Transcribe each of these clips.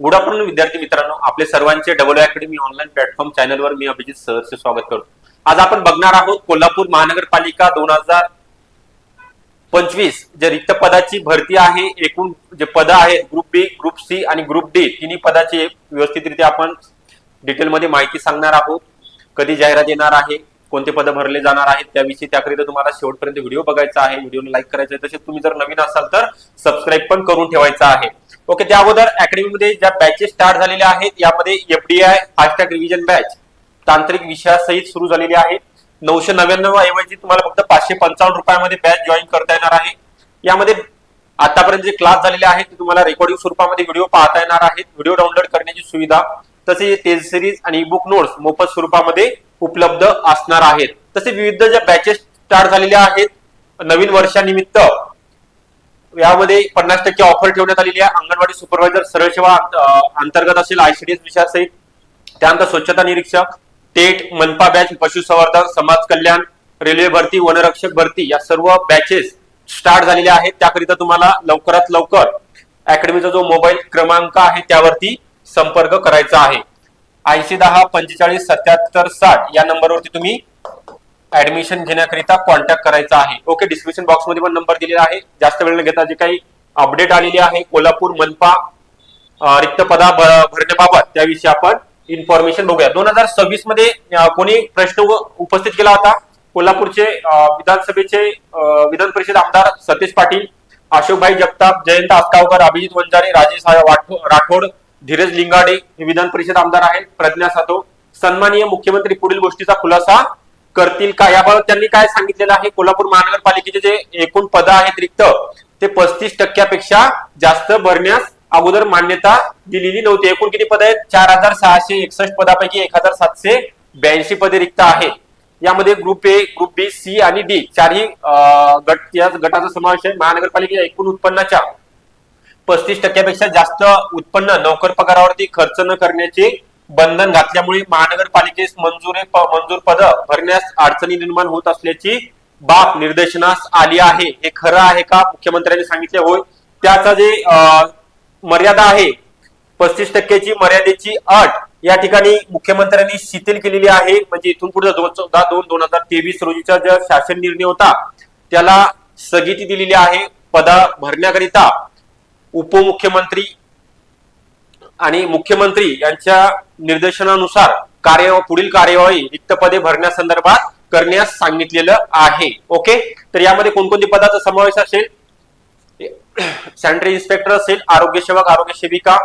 Good afternoon विद्यार्थी मित्रांनो आपले सर्वांचे डबल अकॅडमी ऑनलाईन प्लॅटफॉर्म चॅनलवर मी अभिजित सरचे स्वागत करतो. आज आपण बघणार आहोत कोल्हापूर महानगरपालिका दोन हजार पंचवीस जे रिक्त पदाची भरती आहे एकूण जे पद आहेत ग्रुप बी ग्रुप सी आणि ग्रुप डी तिन्ही पदाची व्यवस्थितरित्या आपण डिटेलमध्ये माहिती सांगणार आहोत. कधी जाहिरात येणार आहे कोणते पद भरले जाणार आहेत त्याविषयी त्याकरिता तुम्हाला शेवटपर्यंत व्हिडिओ बघायचा आहे व्हिडिओला लाईक करायचा आहे. तसेच तुम्ही जर नवीन असाल तर सबस्क्राईब पण करून ठेवायचा आहे. ओके त्या अगोदर अकॅडमीमध्ये ज्या बॅचेस स्टार्ट झालेल्या आहेत यामध्ये एफडीआय फास्टॅग रिव्हिजन बॅच तांत्रिक विषयासहित सुरू झालेली आहे नऊशे नव्याण्णव ऐवजी तुम्हाला फक्त पाचशे पंचावन्न रुपयामध्ये बॅच जॉईन करता येणार आहे. यामध्ये आतापर्यंत जे क्लास झालेले आहेत ते तुम्हाला रेकॉर्डिंग स्वरूपामध्ये व्हिडिओ पाहता येणार आहेत. व्हिडिओ डाउनलोड करण्याची सुविधा तसेच टेस्ट सिरीज आणि बुक नोट्स मोफत स्वरूपामध्ये उपलब्ध असणार आहेत. तसे विविध ज्या बॅचेस स्टार्ट झालेल्या आहेत नवीन वर्षानिमित्त यामध्ये पन्नास टक्के ऑफर ठेवण्यात आलेली आहे. अंगणवाडी सुपरवायझर सरळ सेवा अंतर्गत असेल आयसीडीएस विषयासहित त्यानंतर स्वच्छता निरीक्षक टेट मनपा बॅच पशुसंवर्धन समाज कल्याण रेल्वे भरती वनरक्षक भरती या सर्व बॅचेस स्टार्ट झालेल्या आहेत. त्याकरिता तुम्हाला लवकरात लवकर अकॅडमीचा जो मोबाईल क्रमांक आहे त्यावरती संपर्क करायचा आहे. ऐंशी दहा पंचेचाळीस सत्याहत्तर साठ या नंबरवरती तुम्ही ऍडमिशन घेण्याकरिता कॉन्टॅक्ट करायचा आहे. ओके डिस्क्रिप्शन बॉक्समध्ये पण नंबर दिलेला आहे. जास्त वेळ न घेता जे काही अपडेट आलेली आहे कोल्हापूर मनपा रिक्त पदा भरण्याबाबत त्याविषयी आपण इन्फॉर्मेशन बघूया. दोन हजार सव्वीसमध्ये कोणी प्रश्न उपस्थित केला होता? कोल्हापूरचे विधानसभेचे विधान परिषद आमदार सतीश पाटील अशोकभाई जगताप जयंत आसगावकर अभिजित वंजारे राजेश राठोड धीरज लिंगाडे हे विधान परिषद आमदार आहेत. प्रज्ञा सातो सन्माननीय मुख्यमंत्री पुढील गोष्टीचा खुलासा करतील का? याबाबत त्यांनी काय सांगितलेलं आहे? कोल्हापूर महानगरपालिकेचे जे एकूण पद आहेत रिक्त ते पस्तीस टक्क्यापेक्षा जास्त भरण्यास अगोदर मान्यता दिलेली नव्हती. एकूण किती पद आहेत? चार हजार सहाशे एकसष्ट पदापैकी एक हजार सातशे ब्याऐंशी पदे रिक्त आहेत. यामध्ये group A group B C आणि डी चारही अं, गट या गटाचा समावेश आहे. महानगरपालिकेच्या एकूण उत्पन्नाच्या पस्तीस टक्क्यापेक्षा जास्त उत्पन्न नोकर पगारावरती खर्च न करण्याचे बंधन घातल्यामुळे महानगरपालिकेस मंजुरे प- मंजूर पद भरण्यास अडचणी निर्माण होत असल्याची बाब निर्देशनास आली आहे. हे खरं आहे का? मुख्यमंत्र्यांनी सांगितले होय. त्याचा जे मर्यादा आहे पस्तीस टक्क्याची मर्यादेची अट या ठिकाणी मुख्यमंत्र्यांनी शिथिल केलेली आहे. म्हणजे इथून पुढे दोन चौदा दोन दोन हजार तेवीस रोजीचा जो शासन निर्णय होता त्याला स्थगिती दिलेली आहे. पदा भरण्याकरिता उपमुख्यमंत्री आणि मुख्यमंत्री यांच्या निर्देशनानुसार कार्य पुढील कार्यवाही रिक्त पदे भरण्यासंदर्भात करण्यास सांगितलेलं आहे. ओके? तर यामध्ये कोणकोणती पदाचा समावेश असेल? सॅनिटरी इन्स्पेक्टर असेल आरोग्य सेवक आरोग्य सेविका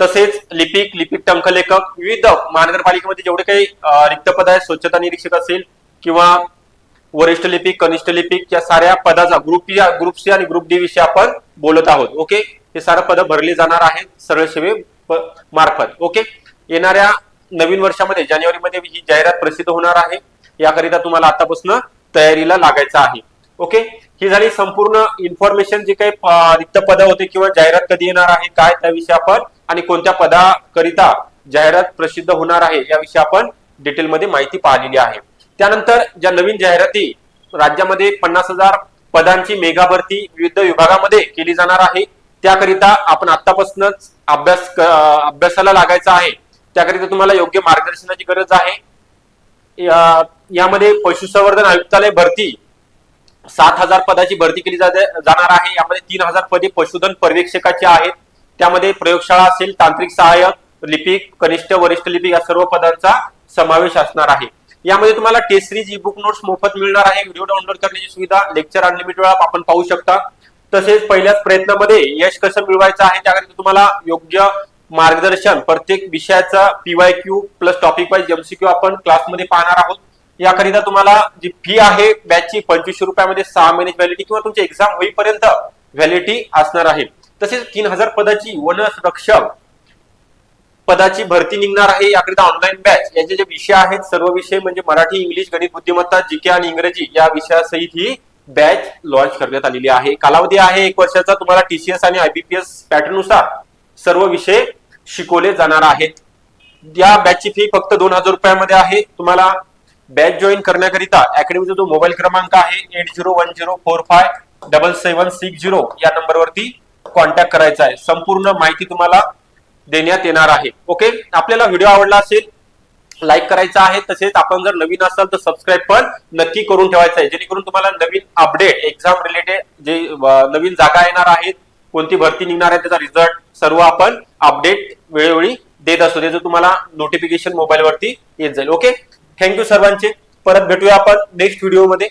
तसेच लिपिक लिपिक टंकलेखक विविध महानगरपालिकेमध्ये जेवढे काही रिक्त पद आहेत स्वच्छता निरीक्षक असेल किंवा वरिष्ठ लिपिक कनिष्ठ लिपिक या साऱ्या पदाचा ग्रुप या ग्रुप सी आणि ग्रुप डी विषयी आपण बोलत आहोत. ओके? हे सारं पद भरली जाणार आहेत सरळ सेवे मार्फत ओके? येणाऱ्या नवीन वर्षामध्ये जानेवारीमध्ये ही जाहिरात प्रसिद्ध होणार आहे. याकरिता तुम्हाला आतापासून तयारीला लागायचं आहे. ओके? ही झाली संपूर्ण इन्फॉर्मेशन जे काही रिक्त पद होते किंवा जाहिरात कधी येणार आहे काय त्याविषयी आपण आणि कोणत्या पदाकरिता जाहिरात प्रसिद्ध होणार आहे याविषयी आपण डिटेलमध्ये माहिती पाहिलेली आहे. त्यानंतर ज्या नवीन जाहिराती राज्यामध्ये पन्नास हजार पदांची मेगा भरती विविध विभागामध्ये केली जाणार आहे त्याकरिता आपण आतापासूनच अभ्यास अभ्यासाला लागायचा आहे. त्याकरिता तुम्हाला योग्य मार्गदर्शनाची गरज आहे. यामध्ये पशुसंवर्धन आयुक्तालय भरती सात हजार पदाची भरती केली जाते- जाणार आहे. यामध्ये तीन हजार पदे पशुधन पर्यवेक्षकाची आहेत. त्यामध्ये प्रयोगशाळा असेल तांत्रिक सहाय्यक लिपिक कनिष्ठ वरिष्ठ लिपिक या सर्व पदांचा समावेश असणार आहे. यामध्ये तुम्हाला test series E book notes मोफत मिळणार आहे. व्हिडिओ डाउनलोड करण्याची सुविधा लेक्चर अनलिमिटेड आपण पाहू शकता. तसेच पहिल्याच प्रयत्नामध्ये यश कसं मिळवायचं आहे त्याकरिता तुम्हाला योग्य मार्गदर्शन प्रत्येक विषयाचा PYQ plus topic wise MCQ आपण क्लासमध्ये पाहणार आहोत. याकरिता तुम्हाला जी फी आहे बॅचची पंचवीसशे रुपयामध्ये सहा महिन्याची व्हॅलिटी किंवा तुमची एक्झाम होईपर्यंत व्हॅलिटी असणार आहे. तसेच तीन हजार पदाची वनरक्षक पदाची भरती निघणार आहे. याकरिता ऑनलाईन बॅच याचे जे विषय आहेत सर्व विषय म्हणजे मराठी इंग्लिश गणित बुद्धिमत्ता जीके आणि इंग्रजी या विषयासहित ही बॅच लॉन्च करण्यात आलेली आहे. कालावधी आहे एक वर्षाचा. तुम्हाला टीसीएस आणि आयबीपीएस पॅटर्ननुसार सर्व विषय शिकवले जाणार आहेत. या बॅचची फी फक्त दोन हजार रुपयामध्ये आहे. तुम्हाला बॅच जॉईन करण्याकरिता अकॅडमीचा जो मोबाईल क्रमांक आहे eight zero one zero four five double seven six zero या नंबरवरती कॉन्टॅक्ट करायचा आहे. संपूर्ण माहिती तुम्हाला देण्यात येणार आहे. ओके आपल्याला व्हिडिओ आवडला असेल लाईक करायचा आहे. तसेच आपण जर नवीन असाल तर सबस्क्राईब पण नक्की करून ठेवायचं आहे. जेणेकरून तुम्हाला नवीन अपडेट एक्झाम रिलेटेड जे नवीन जागा येणार आहेत कोणती भरती निघणार आहे त्याचा रिझल्ट सर्व आपण अपडेट वेळोवेळी देत असतो. त्याचं तुम्हाला नोटिफिकेशन मोबाईल वरती येत जाईल. ओके थँक्यू सर्वांचे. परत भेटूया आपण नेक्स्ट व्हिडिओमध्ये